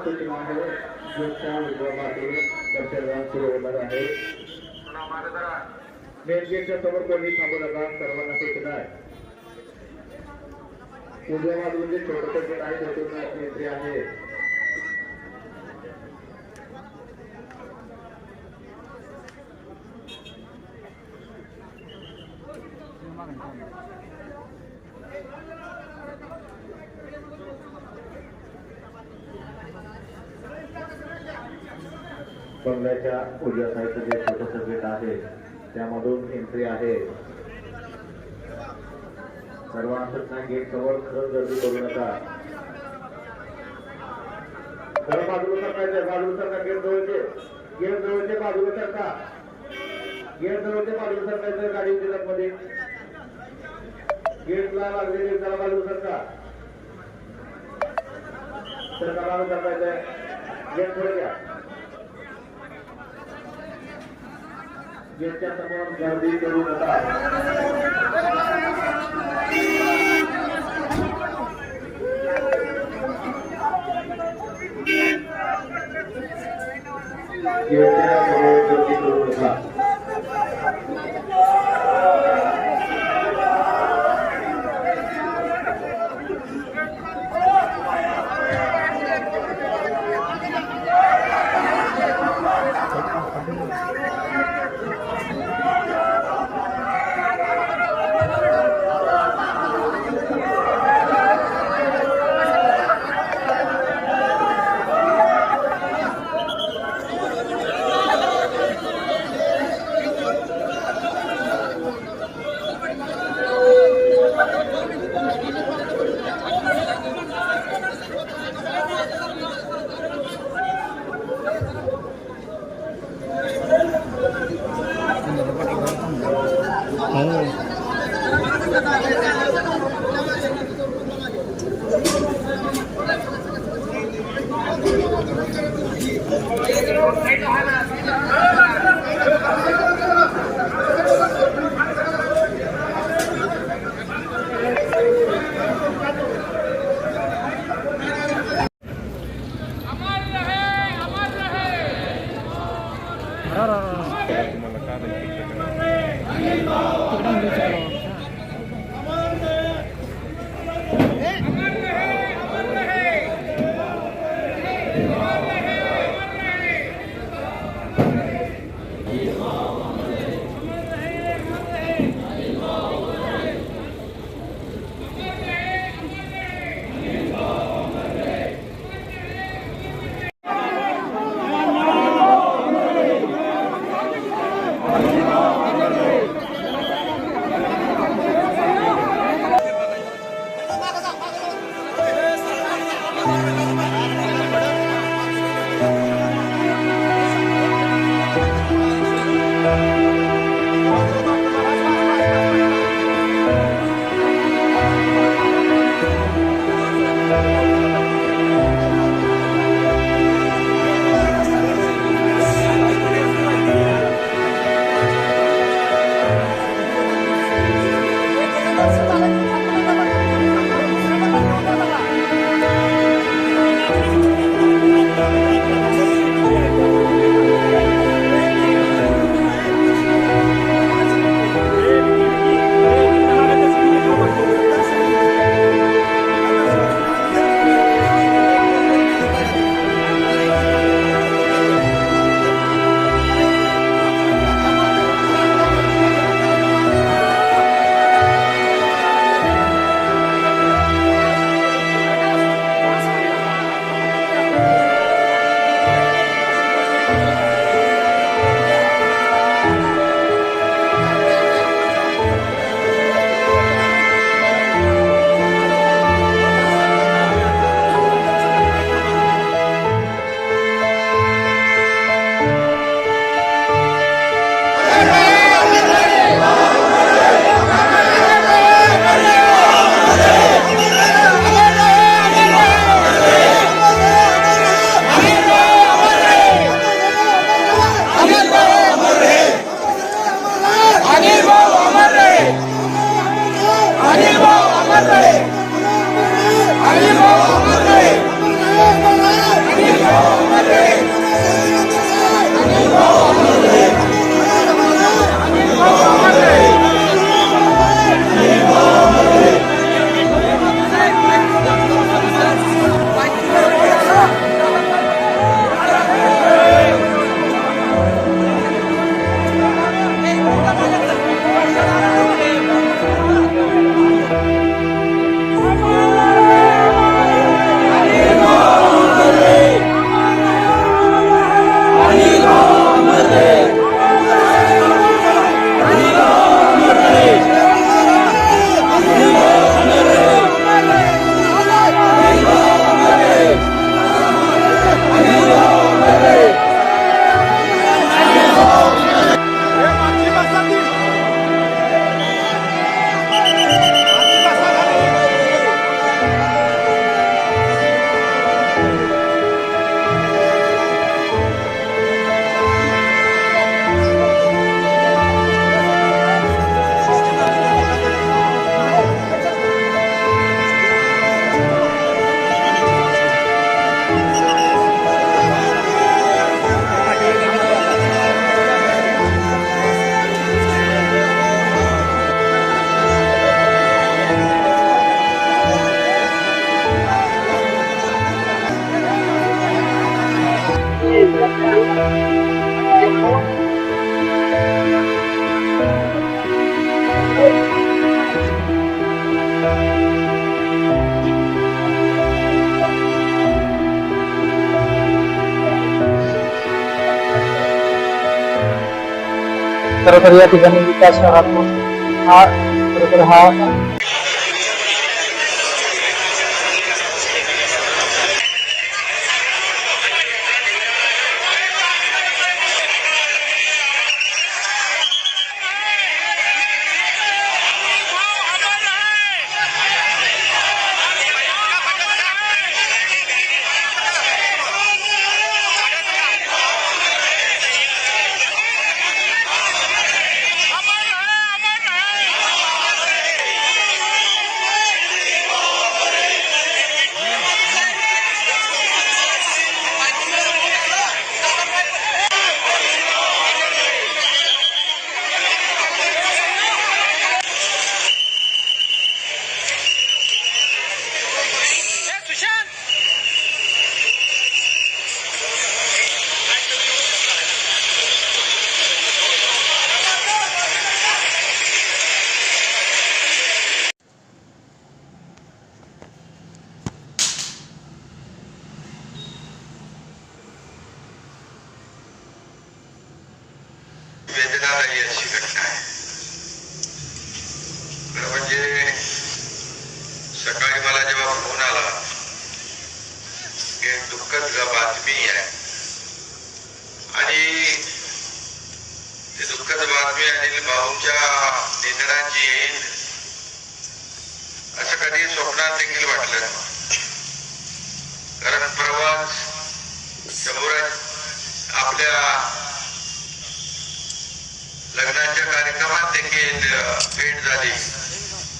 सर्वांना सूचना आहे ज्येष्ठा विभागातून दर्शनदान सुरू होणार आहे मेन गेटच्या समोर कोणी थांबू नका सर्वांना सूचना आहे उजव्या बाजूला जे छोटंसं गेट आहे त्यातून एंट्री आहे Thank you. बंगल्याच्या उजव्या साईडचं जे छोटंसं गेट आहे. त्यामधून एंट्री आहे. सर्वांना गेट जवळ खरंच गर्दी करू नका. जरा बाजूला सरकायचं बाजूला सरका गेट जवळचे. गेट जवळचे बाजूला सरका. गेट जवळचे बाजूला सरकायचं गाडी उद्योगात मध्ये गेटला लागलेले जरा बाजूला सरका. सरका सरकायचं गेट पुढे घ्या. गेटच्या समोर गर्दी करू नका गेटच्या समोर गर्दी करू नका खरं तर या ठिकाणी विकास राहतो हा खरं तर हा वेदनादायी अशी घटना आहे खरं म्हणजे सकाळी मला जेव्हा फोन आला की एक दुःखद ग- बातमी आहे आणि ती दुःखद भाऊच्या निधनाची येईल असं कधी स्वप्नात देखील वाटलं कारण प्रवास समोर आपल्या लग्नाच्या कार्यक्रमात देखील भेट झाली.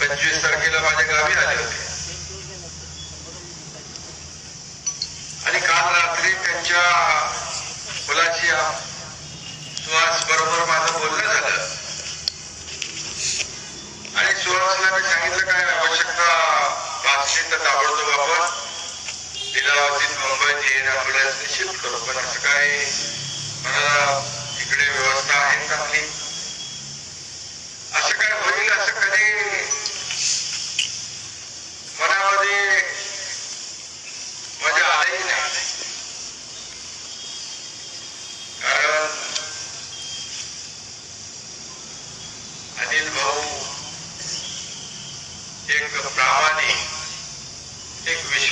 पंचवीस तारखेला माझ्या गावी आले होते. आणि काल रात्री त्यांच्या मुलाची मुंबईत येईन करू. पण असं काय मला इकडे व्यवस्था आहे चांगली असं काय होईल असं कधी मनामध्ये मजा आलंही नाही? कारण अनिल भाऊ एक प्रामाणिक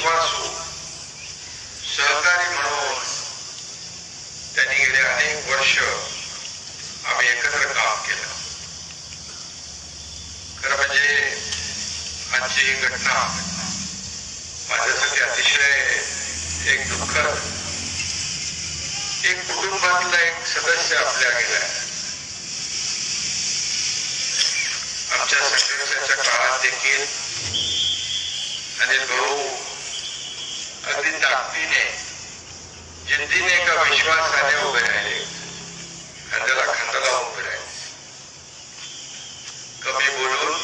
विश्वासू सहकारी म्हणून त्यांनी गेले अनेक वर्ष आम्ही एकत्र काम केलं. खरं म्हणजे आजची ही घटना माझ्यासाठी अतिशय एक दुःखद एक कुटुंबातला एक सदस्य आपल्या गेला. आमच्या संघर्षाच्या काळात देखील अनिल भाऊ अगदी ताकदीने जिद्दीने एका विश्वासाने उभे राहिले खांद्याला खांदा लावून उभे राहिले कमी बोलून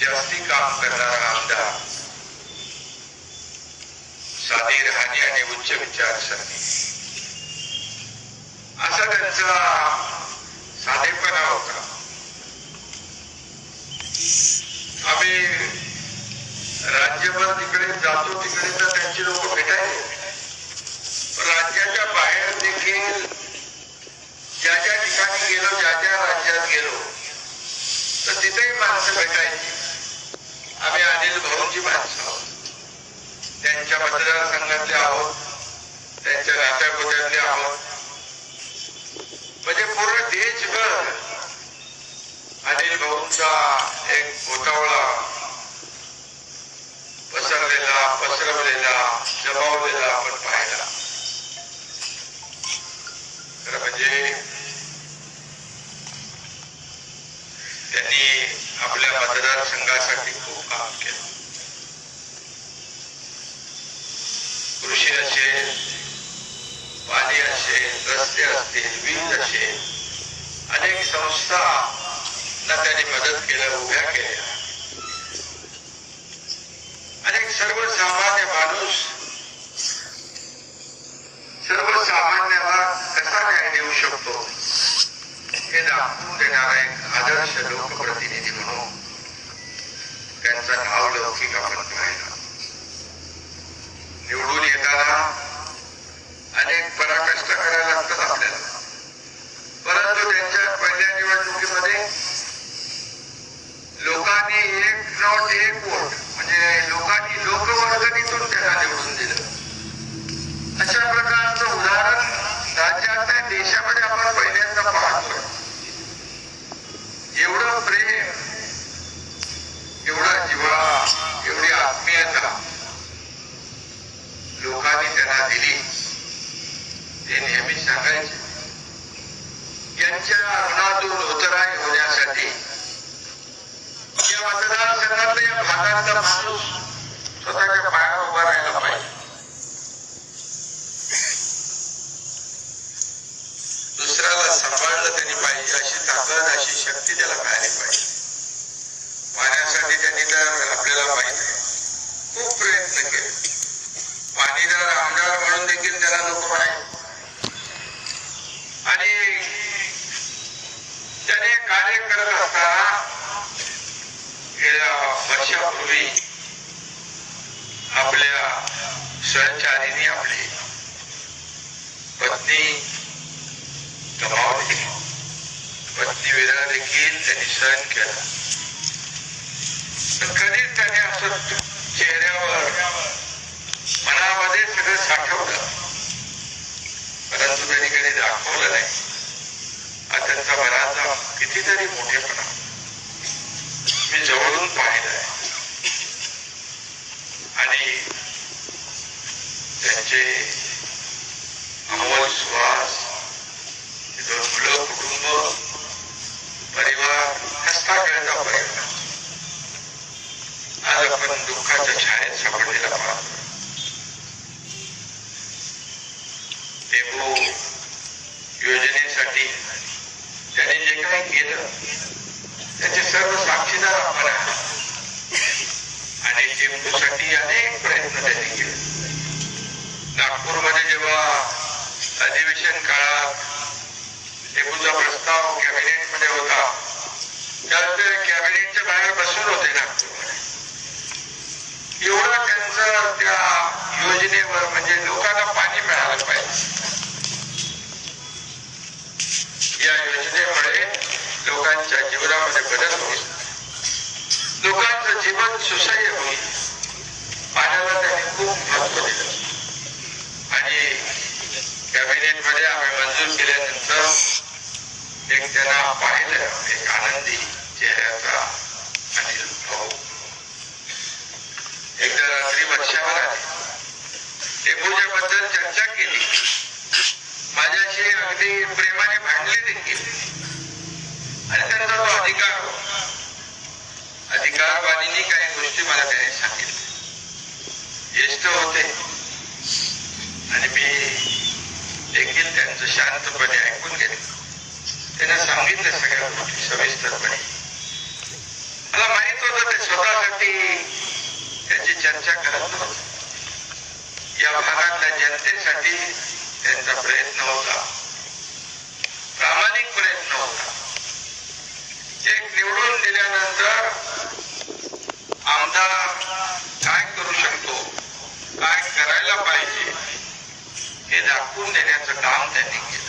जास्ती काम करणारा आमदार साधी राहणी आणि उच्च विचारसरणी असा त्यांचा साधेपणा होता आम्ही राज्यभर तिकडे जातो तिकडे तर त्यांची लोक भेटायचे. राज्याच्या बाहेर देखील ज्या ज्या ठिकाणी गेलो ज्या ज्या राज्यात गेलो तर तिथेही माणसं भेटायची. आम्ही अनिल भाऊंची माणसं आहोत. त्यांच्या मतदारसंघातले आहोत. त्यांच्या नात्यागोत्यातले आहोत. म्हणजे पूर्ण देशभर अनिल भाऊंचा एक गोतावळा पसरवलेला जमावलेला आपण पाहिला तर म्हणजे त्यांनी आपल्या मतदारसंघासाठी खूप काम केलं. कृषी असेल पाणी असेल रस्ते असतील वीज असेल अनेक संस्था त्यांनी मदत केल्या उभ्या केल्या. सर्वसामान्य माणूस सर्वसामान्याला कसा न्याय देऊ शकतो? हे दाखवून देणारा एक आदर्श लोकप्रतिनिधी म्हणून त्यांचा नाव लौकिक आपण पाहिला. निवडून येताना अनेक पराकष्ट करायला लागतात आपल्याला. परंतु त्यांच्या पहिल्या निवडणुकीमध्ये लोकांनी एक नॉट एक वोट म्हणजे लोक लोकवर्गणीतून त्याला निवडून सांभाळलं पाहिजे अशी ताकद अशी शक्ती त्याला मिळाली पाहिजे. पाण्यासाठी त्यांनी तर आपल्याला माहीत आहे. खूप प्रयत्न केले. पाणीदार आमदार म्हणून देखील त्याला लोक आहे आणि त्याने कार्य करत असताना गेल्या वर्षापूर्वी आपल्या सहचारीने आपली पत्नी गमावली पत्नी देखील त्यांनी सहन केला पण कधीच त्याने असं चेहऱ्यावर मनामध्ये सगळं साठवलं परंतु त्यांनी कधी दाखवलं नाही हा त्यांचा मनाचा कितीतरी मोठेपणा मी जवळून आहे आणि त्यांचे अमोल स्वा हे दोन मुलं कुटुंब परिवार हसता खेळता परिवार आज आपण दुःखाच्या छायेत सापडलेला पाहतो टेबू योजनेसाठी त्याने जे काही केलं त्याचे सर्व साक्षीदार आपण आहे आणि टेम्पूसाठी अनेक प्रयत्न त्यांनी केले. नागपूरमध्ये जेव्हा अधिवेशन काळात टेबूचा प्रस्ताव कॅबिनेटमध्ये होता त्यात कॅबिनेटच्या बाहेर बसून होते ना. एवढं त्यांचं त्या योजनेवर म्हणजे लोकांना पाणी मिळालं पाहिजे. या योजनेमुळे लोकांच्या जीवनामध्ये बदल होईल. लोकांचं जीवन सुसह्य होईल पाण्याला त्यांनी खूप महत्त्व दिलं आणि कॅबिनेटमध्ये आम्ही मंजूर केल्यानंतर मी त्यांना पाहिलं एक आनंदी चेहऱ्याचा अनिल भाऊ एकदा रात्री वर्षावर आले टेबूच्या बद्दल चर्चा केली माझ्याशी अगदी प्रेमाने भांडले देखील आणि त्यांचा तो अधिकार होता. अधिकारवादींनी काही गोष्टी मला त्याने सांगितल्या ज्येष्ठ होते आणि मी देखील त्यांचं शांतपणे ऐकून घेतलं त्यांना सांगितलं सगळ्या गोष्टी सविस्तरपणे मला माहीत होत ते स्वतःसाठी त्याची चर्चा करत नव्हते. या भागातल्या जनतेसाठी त्यांचा प्रयत्न होता. प्रामाणिक प्रयत्न होता. एक निवडून दिल्यानंतर आमदार काय करू शकतो? काय करायला पाहिजे? हे दाखवून देण्याचं काम त्यांनी केलं.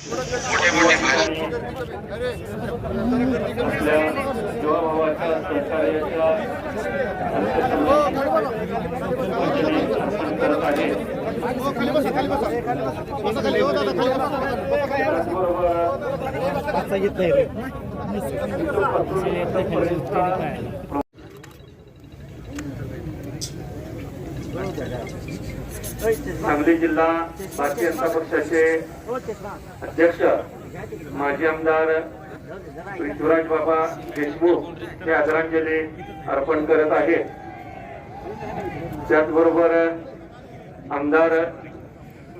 मोठे मोठे भाषण आपल्या सांगली जिल्हा भारतीय जनता पक्षाचे अध्यक्ष माजी आमदार पृथ्वीराज बाबा देशमुख हे आदरांजली अर्पण करत आहेत. त्याचबरोबर आमदार